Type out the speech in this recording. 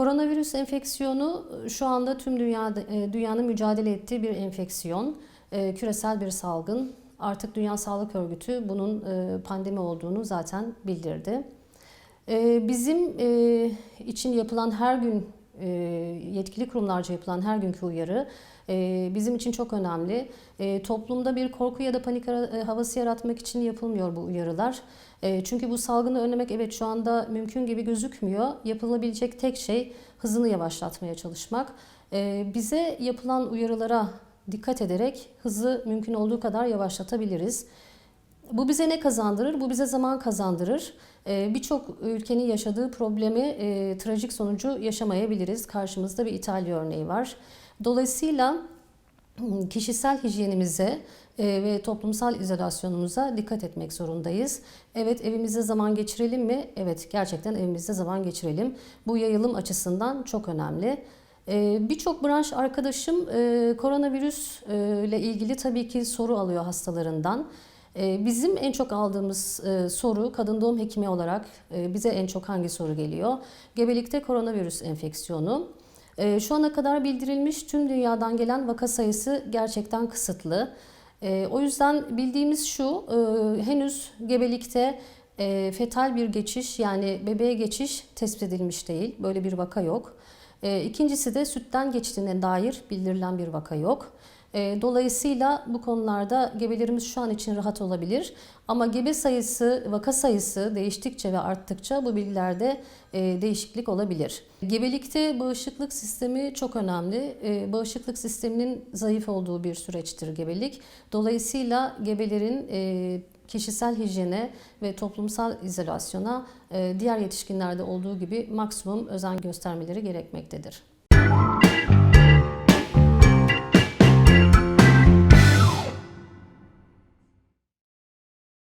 Koronavirüs enfeksiyonu e, şu anda tüm dünyada e, dünyanın mücadele ettiği bir enfeksiyon. E, Küresel bir salgın. Artık Dünya Sağlık Örgütü bunun pandemi olduğunu zaten bildirdi. Bizim için yapılan her gün yetkili kurumlarca yapılan her günkü uyarı e, bizim için çok önemli. E, Toplumda bir korku ya da panik e, havası yaratmak için yapılmıyor bu uyarılar. E, Çünkü bu salgını önlemek evet şu anda mümkün gibi gözükmüyor. Yapılabilecek tek şey hızını yavaşlatmaya çalışmak. E, Bize yapılan uyarılara dikkat ederek hızı mümkün olduğu kadar yavaşlatabiliriz. Bu bize ne kazandırır? Bu bize zaman kazandırır. Ee, Birçok ülkenin yaşadığı problemi e, trajik sonucu yaşamayabiliriz. Karşımızda bir İtalya örneği var. Dolayısıyla m, kişisel hijyenimize e, ve toplumsal izolasyonumuza dikkat etmek zorundayız. Evet evimizde zaman geçirelim mi? Evet gerçekten evimizde zaman geçirelim. Bu yayılım açısından çok önemli. Ee, Birçok branş arkadaşım e, koronavirüs e, ile ilgili tabii ki soru alıyor hastalarından. Ee, Bizim en çok aldığımız e, soru kadın doğum hekimi olarak e, bize en çok hangi soru geliyor? Gebelikte koronavirüs enfeksiyonu. E, Şu ana kadar bildirilmiş tüm dünyadan gelen vaka sayısı gerçekten kısıtlı. O yüzden bildiğimiz şu, henüz gebelikte fetal bir geçiş yani bebeğe geçiş tespit edilmiş değil. Böyle bir vaka yok. İkincisi de sütten geçtiğine dair bildirilen bir vaka yok. E, Dolayısıyla bu konularda gebelerimiz şu an için rahat olabilir. Ama gebe sayısı, vaka sayısı değiştikçe ve arttıkça bu bilgilerde e, değişiklik olabilir. Gebelikte bağışıklık sistemi çok önemli. E, Bağışıklık sisteminin zayıf olduğu bir süreçtir gebelik. Dolayısıyla gebelerin e, kişisel hijyene ve toplumsal izolasyona diğer yetişkinlerde olduğu gibi maksimum özen göstermeleri gerekmektedir.